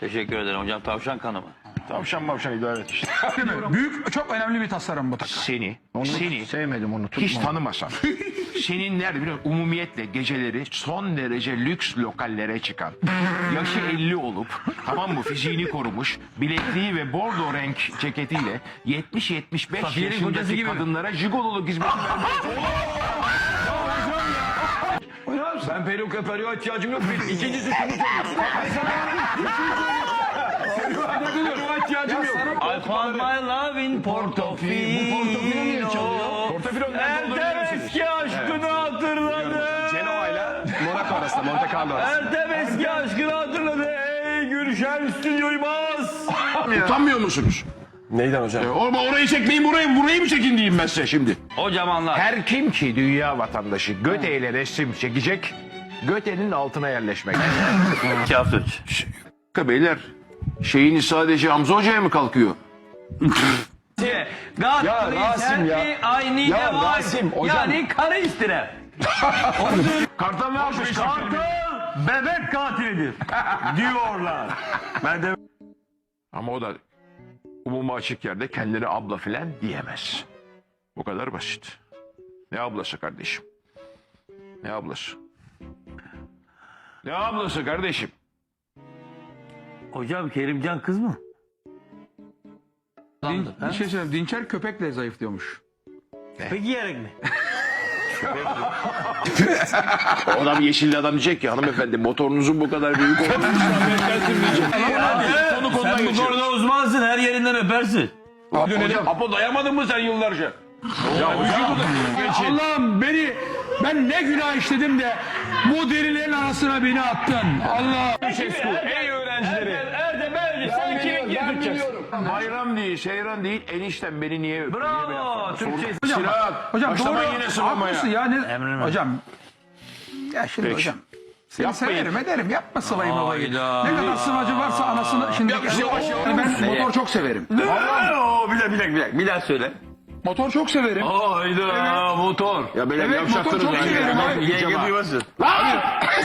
Teşekkür ederim hocam. Tavşan kanı mı? Tavşan mavşan idare et işte. Büyük, çok önemli bir tasarım bu takım. Seni, seni Sevmedim onu. Hiç tanımasam. senin nerede biliyor musun? Umumiyetle geceleri son derece lüks lokallere çıkan. Yaşı 50 olup tamam mı fiziğini korumuş. Bilekliği ve bordo renk ceketiyle 70-75 Safiye'nin kocası yaşındaki gibi mi? kadınlara jigololuk hizmeti vermeye Ben peruk peruk ihtiyacım yok. Bir, ikinci suçumu Peruğa ihtiyacım yok. I found my love in Portofino. Bu Portofino niye çalıyor? Portofino nerede olduğunu musunuz? eski aşkını hatırladı. Genova ile Monaco arasında, Monte Carlo arasında. Ertem eski aşkını hatırladı. Ey Gülşen stüdyoyu bas. Utanmıyor musunuz? Neyden hocam? E, Oğlum orayı çekmeyin burayı, burayı mı çekin diyeyim ben size şimdi. Hocam anlat. Her kim ki dünya vatandaşı Göte ile resim çekecek, Göte'nin altına yerleşmek. Kafir. Beyler şeyiniz sadece Hamza Hoca'ya mı kalkıyor? God Ya please Rasim help ya. me, I need Ya a wife. Rasim, hocam. Yani karı istirem. Kartal ne yapmış? Kartal bebek katilidir diyorlar. Ben de Ama o da umuma açık yerde kendine abla filan diyemez. Bu kadar basit. Ne ablası kardeşim? Ne ablası? Ne ablası kardeşim? Hocam Kerimcan kız mı? Din, bir şey söyleyeyim. Dinçer köpekle zayıflıyormuş. Peki yiyerek mi? O adam yeşilli adam diyecek ki hanımefendi motorunuzun bu kadar büyük olduğunu Konu Sen bu konuda uzmansın her yerinden öpersin. Dönelim. Apo dayamadın mı sen yıllarca? Allah'ım beni ben ne günah işledim de bu derilerin arasına beni attın. Allah. Ey öğrencileri. Erdem Erci sen kimin getireceksin? Bayram değil, seyran değil, eniştem beni niye öptü? Bravo. Türkçe. Hocam, hocam başlama doğru. yine sıvamaya. Ya. Ne, hocam. Ya şimdi hocam. Seni Yapmayın. severim ederim. Yapma sıvayı babayı. Ne kadar sıvacı varsa anasını şimdi. Yavaş, yavaş, yavaş. ben motor çok severim. Oo, bir dakika bir dakika bir daha söyle. Motor çok severim. Hayda motor. Ya böyle Evet, motor çok lan. severim. Yenge duymasın.